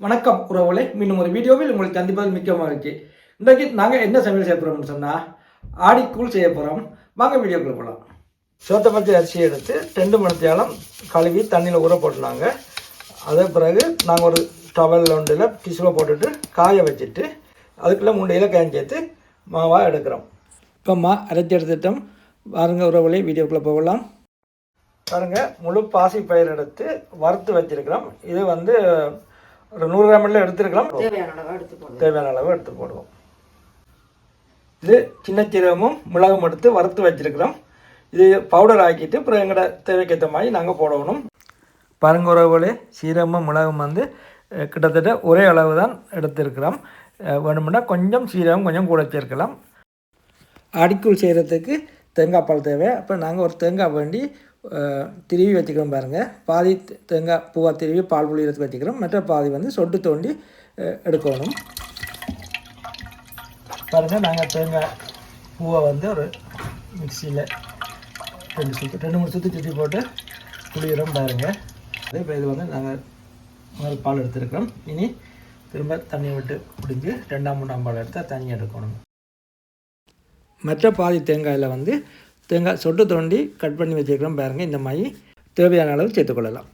வணக்கம் உறவுகளை. மீண்டும் ஒரு வீடியோவில் உங்களுக்கு சந்திப்பது மிக்க மகிழ்ச்சி இன்றைக்கு நாங்கள் என்ன சமையல் செய்ய போகிறோம்னு சொன்னால் ஆடிக்கூழ் செய்ய போகிறோம் வாங்க வீடியோக்குள்ள போகலாம் சோத்தப்பத்தி அரிசியை எடுத்து ரெண்டு மணித்தியாலம் கழுவி தண்ணியில் ஊற போட்டுனாங்க அதே பிறகு நாங்கள் ஒரு டவல் ஒன்றில் டிஷ்யூவில் போட்டுட்டு காய வச்சுட்டு அதுக்குள்ளே மூணு இலக்காயம் சேர்த்து மாவாக எடுக்கிறோம். இப்போ மா அரைச்சி எடுத்துட்டோம். பாருங்கள் உறவுகளை வீடியோக்குள்ளே போகலாம். பாருங்கள் முழு பாசி பயிர் எடுத்து வறுத்து வச்சிருக்கிறோம். இது வந்து ஒரு நூறு கிராமில் எடுத்துருக்கலாம். தேவையான அளவு எடுத்து தேவையான அளவு எடுத்து போடுவோம். இது சின்ன சீரகமும் மிளகும் எடுத்து வறுத்து வச்சிருக்கிறோம். இது பவுடர் ஆக்கிட்டு அப்புறம் எங்களோட தேவைக்கேற்ற மாதிரி நாங்கள் போடணும். பாருங்க உறவுகளே சீரகமும் மிளகும் வந்து கிட்டத்தட்ட ஒரே அளவு தான் எடுத்திருக்கிறோம் வேணும்னா கொஞ்சம் சீரகம் கொஞ்சம் கூட சேர்க்கலாம். அடிக்கூழ் செய்கிறதுக்கு தேங்காய் பால் தேவை. அப்போ நாங்கள் ஒரு தேங்காய் வேண்டி திருவி வச்சுக்கிறோம் பாருங்கள் பாதி தேங்காய் பூவாக திருவி பால் புளியறதுக்கு வச்சுக்கிறோம் மற்ற பாதி வந்து சொட்டு தோண்டி எடுக்கணும். பாருங்கள் நாங்கள் தேங்காய் பூவை வந்து ஒரு மிக்சியில் ரெண்டு சுற்று ரெண்டு மூணு சுற்றி சுற்றி போட்டு புளியிறோம் பாருங்கள் அதே இப்போ இது வந்து நாங்கள் முதல் பால் எடுத்துருக்கிறோம். இனி திரும்ப தண்ணி விட்டு பிடிஞ்சி ரெண்டாம் மூணாம் பால் எடுத்தால் தண்ணி எடுக்கணும். மற்ற பாதி தேங்காயில் வந்து தேங்காய் சொட்டு தோண்டி கட் பண்ணி வச்சுருக்கிறோம் பாருங்கள் இந்த மாதிரி தேவையான அளவு சேர்த்துக்கொள்ளலாம்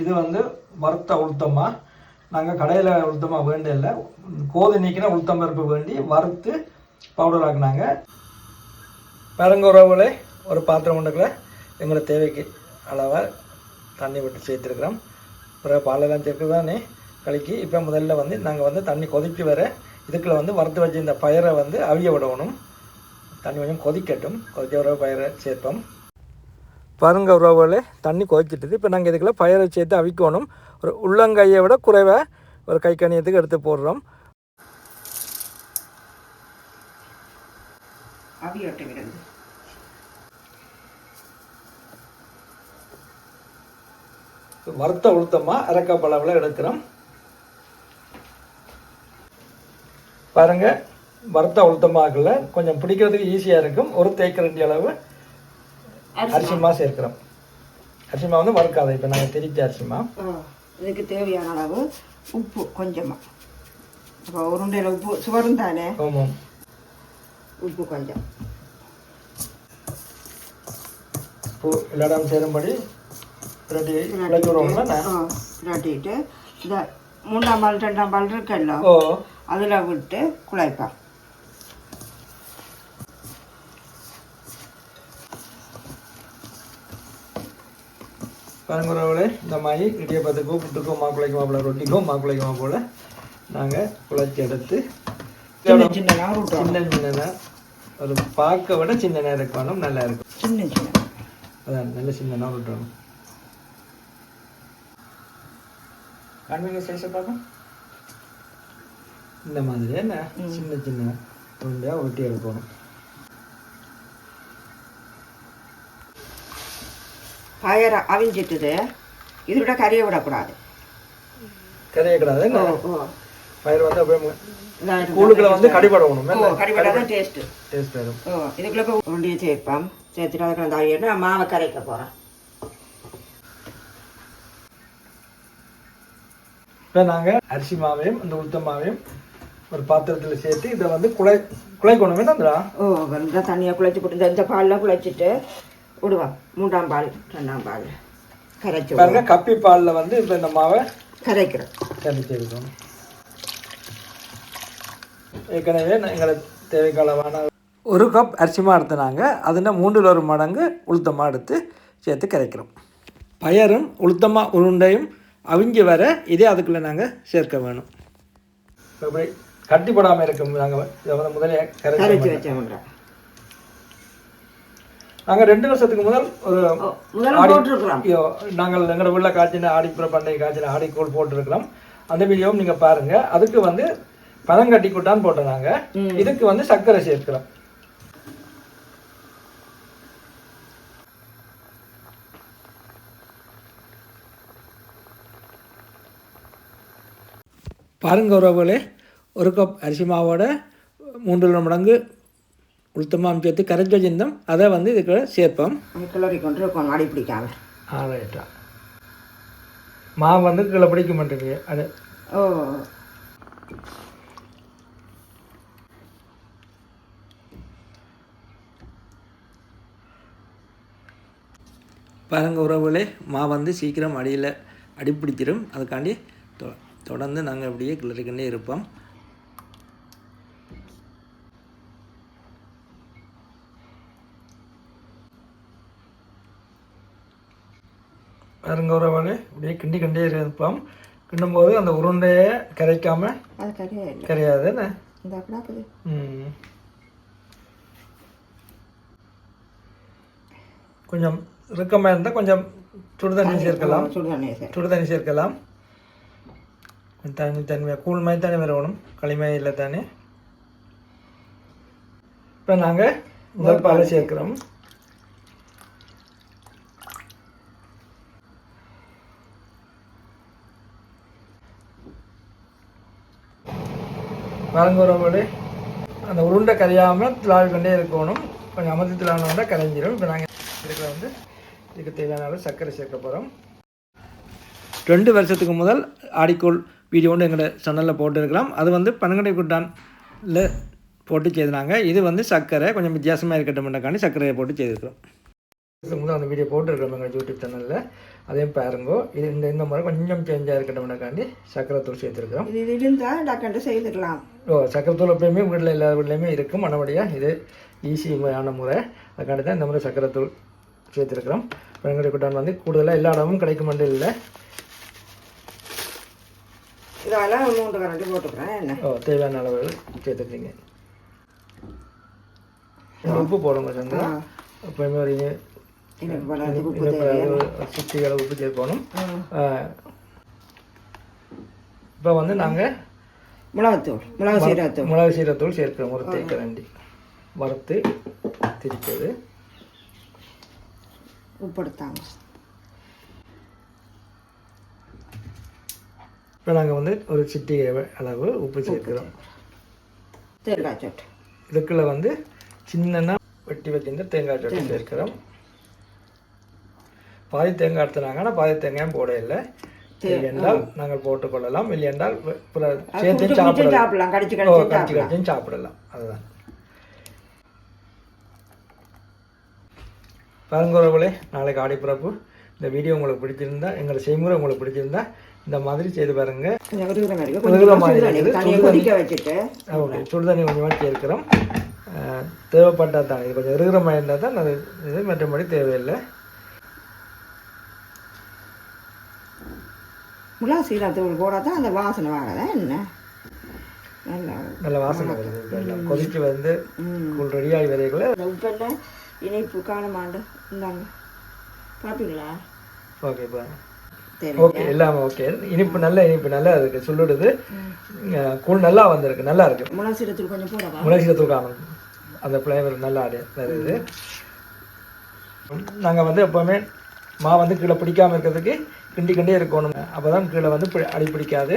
இது வந்து வறுத்த உளுத்தமாக நாங்கள் கடையில் உளுத்தமாக வேண்டிய இல்லை கோது நீக்கின உளுத்தம் பருப்பு வேண்டி வறுத்து பவுடர் ஆக்குனாங்க. பெருங்குறவுல ஒரு பாத்திரம் ஒன்றுக்குள்ள எங்களை தேவைக்கு அளவாக தண்ணி விட்டு சேர்த்துருக்குறோம். அப்புறம் பாலெல்லாம் சேர்த்து தானே கலக்கி இப்போ முதல்ல வந்து நாங்கள் வந்து தண்ணி கொதிச்சு வர இதுக்குள்ள வந்து வறுத்து வச்சு இந்த பயிரை வந்து அவிய விடணும். தண்ணி கொஞ்சம் கொதிக்கட்டும். கொதிச்ச வர பயிரை சேர்ப்போம். பாருங்க உறவுகளே தண்ணி கொதிச்சிட்டுது இப்போ நாங்கள் இதுக்குள்ள பயிரை சேர்த்து அவிக்கணும். ஒரு உள்ளங்கையை விட குறைவாக ஒரு கை கணியத்துக்கு எடுத்து போடுறோம். அவியோட்டை விடுங்க. வறுத்த உளுத்தமாக அரைக்கப் அளவில் எடுக்கிறோம். பாருங்க வறுத்த உளுத்தமாக்கல கொஞ்சம் பிடிக்கிறதுக்கு ஈஸியாக இருக்கும். ஒரு தேக்கரண்டி அளவு அரிசி மா சேர்க்கிறோம். அரிசி மா வந்து வறுக்காத இப்போ நாங்கள் திரிச்ச அரிசி மா ஆ, இதுக்கு தேவையான அளவு உப்பு கொஞ்சமாக அப்போ உருண்டையில் உப்பு சுவரும் தானே ஆமாம் உப்பு கொஞ்சம். பூ இல்லாடம் சேரும்படி ரெடி விளக்கி விடுவோம்னா ஆ விளாட்டிட்டு இந்த மூணாம் பால் ரெண்டாம் பால் இருக்கല്ലോ ஓ. அதில் விட்டு குழைப்பான். பரங்குறவளே இந்த மாதிரி இடியப்பத்துக்கும் புட்டுக்கும் மாப்பிள்ளைக்குமா போல ரொட்டிக்கும் மாப்பிள்ளைக்குமா போல நாங்கள் குழச்சி எடுத்து சின்ன சின்ன சின்ன சின்னதாக ஒரு பார்க்க விட சின்னதாக இருக்கணும் நல்லா இருக்கும். சின்ன சின்ன. அதான் நல்ல சின்னதாக விட்டுறணும் காண்பீங்க சைஸை இந்த மாதிரி என்ன? சின்ன சின்ன உருண்டையாக ஒட்டி எடுக்கணும். பயரை அவிஞ்சிட்டுது. இது விட கறியை விடக்கூடாது. ஓ ஓ. பயிர் வந்து அப்படியே. கூழுக்குள்ள வந்து கடிபடணும். ஓ கறிவிடாதான் டேஸ்ட்டு டேஸ்ட் வரும் ஓ இதுக்குள்ள போய் உருண்டியை சேர்ப்போம். சேர்த்துட்டு அதுக்கு அந்த அவியன்னா மாவை கரைக்க போகிறேன் இப்போ நாங்கள் அரிசி மாவையும் அந்த உளுத்த மாவையும் ஒரு பாத்திரத்தில் சேர்த்து இதை வந்து குழை குழைக்கணும். வேண்டாம்டா ஓ இந்த தண்ணியை குழைச்சி போட்டு இந்த- இந்த பாலில் குழைச்சிட்டு விடுவோம் மூன்றாம் பால் ரெண்டாம் பால். கரைச்சி. பாருங்க கப்பி பாலில் வந்து இப்போ இந்த மாவை கரைக்கிறோம். கரைச்சி எடுக்கணும் ஏற்கனவே எங்களை தேவைக்கு அளவான ஒரு கப் அரிசிமா எடுத்துனாங்க. அதில் மூன்றில் ஒரு மடங்கு உளுத்தமா எடுத்து சேர்த்து கரைக்கிறோம். பயரும் உளுத்தமா உருண்டையும் அவிஞ்சு வர இதே அதுக்குள்ளே நாங்கள் சேர்க்க வேணும். கட்டிப்படாமல் இருக்கும். நாங்கள் முதலே கரைச்சி வச்சோம்ன்ற. நாங்கள் ரெண்டு வருஷத்துக்கு முதல் ஒரு ஐயோ, நாங்கள் எங்களோட வீட்டில் காய்ச்சின ஆடிப்புற பண்டிகை காய்ச்சின ஆடிக்கூழ் போட்டிருக்கிறோம். அந்த வீடியோவும் நீங்கள் பாருங்க. அதுக்கு வந்து பனங்கட்டி கூட்டான்னு போட்டோம் நாங்கள். இதுக்கு வந்து சர்க்கரை சேர்க்கிறோம். பாருங்க உறவுகளே ஒரு கப் அரிசி மாவோட மூன்று மடங்கு உளுத்தமாம் சேர்த்து கரைச்சி வச்சிருந்தோம் அதை வந்து இதுக்கு சேர்ப்போம். கிளறி கொண்டு இருக்கோம் அடி பிடிக்காம. ஆ ரைட்டா மாவு வந்து கீழே பிடிக்க மாட்டேங்குது அது. ஓ. பாருங்க உறவுகளே மா வந்து சீக்கிரம் அடியில் அடிப்பிடிச்சிடும் அதுக்காண்டி தொ தொடர்ந்து நாங்கள் அப்படியே கிளறிக்கொண்டே இருப்போம். பாருங்க உறவுகளே அப்படியே கிண்டி கிண்டே இருப்போம் கிண்டும்போது அந்த உருண்டையை கரைக்காம கரையாது என்ன. கொஞ்சம் இறுக்கமாக இருந்தால் கொஞ்சம் சுடு தண்ணி சேர்க்கலாம். சுடுதண்ணி சார் சுடு தண்ணி சேர்க்கலாம். தண்ணி தன்மையாக கூழ் மாதிரி தானே வரணும். களிமயம் இல்லை தானே இப்போ நாங்கள் முதல் பாலை சேர்க்கிறோம். வரங்குறவோடு அந்த உருண்டை கரையாமல் திளாவி கொண்டே இருக்கணும். கொஞ்சம் அமர்த்தி திளாவினா கரைஞ்சிடும் இப்போ நாங்கள் இருக்கிற வந்து இதுக்கு தேவையான அளவு சர்க்கரை சேர்க்க போகிறோம் ரெண்டு வருஷத்துக்கு முதல் ஆடிக்கோள் வீடியோ ஒன்று எங்களோட சேனலில் போட்டுருக்கலாம். அது வந்து பனங்கடை குட்டானில் போட்டு செய்தாங்க. இது வந்து சர்க்கரை கொஞ்சம் வித்தியாசமாக இருக்கட்டும்ன்றக்காண்டி சர்க்கரையை போட்டு செய்திருக்கிறோம். முதல் அந்த வீடியோ போட்டுருக்கோம் எங்கள் யூடியூப் சேனலில் அதையும் பாருங்கோ. இது இந்த இந்த முறை கொஞ்சம் சேஞ்சாக இருக்கட்டும்ன்றக்காண்டி சர்க்கரை தூள் சேர்த்துருக்கிறோம். இது இருந்தால் டக்குன்னு செய்துக்கலாம் ஓ சக்கரை தூள் எப்பயுமே வீட்டில் எல்லா வீட்லேயுமே இருக்கும். மறுபடியாக இது ஈஸியான முறை. அதுக்காண்டி தான் இந்த முறை சக்கரை தூள் சேர்த்துருக்குறோம் பனங்கடை குட்டான் வந்து கூடுதலாக எல்லா இடமும் கிடைக்கும் மட்டும் இல்லை. இதெல்லாம் மூன்று கரண்டி போட்டுக்கிறேன். ஓ தேவையான அளவு சேர்த்துக்கிறீங்க உப்பு போடுங்க சந்திரா ஆ. எப்பயுமே ஒரு சுற்றி அளவு உப்பு சேர்க்கணும். இப்போ வந்து நாங்கள் மிளகாத்தூள் மிளகு சீரகத்தூள் மிளகு சீரகத்தூள் சேர்க்கிறோம் ஒரு தேக்கரண்டி வறுத்து திரிச்சது உப்பு எடுத்தாங்க இப்போ நாங்கள் வந்து ஒரு சிட்டிகை அளவு உப்பு சேர்க்கிறோம் தேங்காய் சொட்டு இதுக்குள்ள வந்து சின்னனா வெட்டி வச்சிருந்த தேங்காய் சட்னி சேர்க்கிறோம் பாதி தேங்காய் எடுத்துனாங்கன்னா பாதி தேங்காயும் போட இல்லை. என்றால் நாங்கள் போட்டுக்கொள்ளலாம். இல்லை என்றால் சேர்த்து சாப்பிடலாம். கடிச்சு கடிச்சும் சாப்பிடலாம். அதுதான். பரங்குறவுகளே நாளைக்கு ஆடிப்பிறப்பு இந்த வீடியோ உங்களுக்கு பிடிச்சிருந்தா எங்களோட செய்முறை உங்களுக்கு பிடிச்சிருந்தா இந்த மாதிரி செய்து பாருங்க. மாதிரி சுடுதண்ணி கொஞ்சமாக சேர்க்கிறோம் அஹ், தேவைப்பட்டா தான். இது கொஞ்சம் இருக்கிற இருந்தால் தான் அது இது மற்றபடி தேவையில்லை. மிளகு சீரகத்தூள் போடால் தான் அந்த வாசனை வாங்கதா என்ன நல்லா நல்ல வாசனை வருது கொதிச்சு வந்து கூழ் ரெடியாகி வரைக்குள்ள உப்பெல்லாம் இனிப்பு காணமாண்டு இந்தாங்க பார்ப்பீங்களா ஓகே சரி ஓகே எல்லாமே ஓகே இனிப்பு நல்ல இனிப்பு நல்லா இருக்கு சொல்லுடுது கூழ் நல்லா வந்திருக்கு நல்லா இருக்கு மிளகு சீரகத்தூள் கொஞ்சம் போடவா முளசீரத்தூள் காணும் அந்த ஃப்ளேவர் நல்லா வருது நாங்கள் வந்து எப்போவுமே மா வந்து கீழே பிடிக்காம இருக்கிறதுக்கு கிண்டி கிண்டே இருக்கணும். அப்போ தான் கீழே வந்து அடி பிடிக்காது.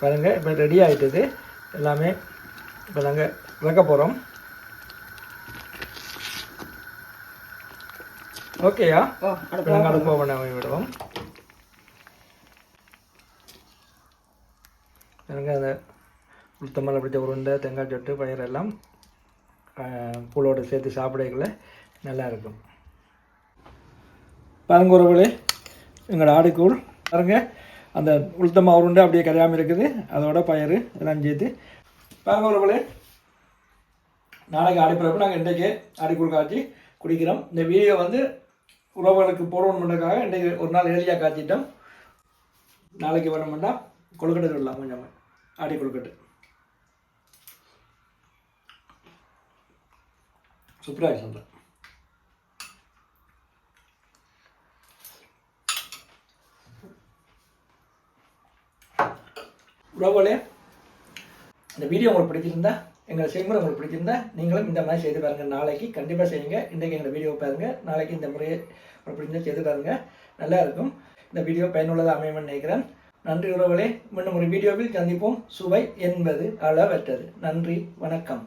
பாருங்க இப்போ ரெடி ஆயிட்டுது. எல்லாமே இப்போ நாங்கள் வைக்க போகிறோம் ஓகேயா நாங்கள் அடுப்பு பண்ண விடுவோம். எனக்கு அந்த உளுத்தமல்ல பிடிச்ச உருண்டை தேங்காய் சொட்டு பயிர் எல்லாம் கூழோடு சேர்த்து சாப்பிடக்குள்ள நல்லா இருக்கும். பாருங்க உறவுகளே. எங்களோட ஆடுக்கூழ் பாருங்க அந்த உளுத்தம் உருண்டை அப்படியே கரையாமல் இருக்குது. அதோட பயிர் இதெல்லாம் சேர்த்து. பாருங்க உறவுகளே நாளைக்கு ஆடிப்பிறப்பு நாங்கள் இன்றைக்கே ஆடிக்கூழ் காய்ச்சி குடிக்கிறோம். இந்த வீடியோ வந்து உறவுகளுக்கு போடணுன்றதுக்காக இன்றைக்கு ஒரு நாள் எளிதாக காய்ச்சிட்டோம். நாளைக்கு வரணும்னா கொழுக்கட்டை விடலாம் கொஞ்சம் ஆடி கொழுக்கட்டை. சூப்பராக சொல்கிறேன் உறவுகளே இந்த வீடியோ உங்களுக்கு பிடிச்சிருந்தா எங்களை செய்முறை உங்களுக்கு பிடிச்சிருந்தா நீங்களும் இந்த மாதிரி செய்து பாருங்கள் நாளைக்கு கண்டிப்பாக செய்யுங்க. இன்றைக்கு எங்களை வீடியோ பாருங்கள் நாளைக்கு இந்த முறையை உங்களுக்கு பிடிச்சா செய்து பாருங்கள் நல்லா இருக்கும். இந்த வீடியோ பயனுள்ளதாக அமையும்னு நினைக்கிறேன். நன்றி உறவுகளே. மீண்டும் ஒரு வீடியோவில் சந்திப்போம். சுவை என்பது அளவற்றது. நன்றி. வணக்கம்.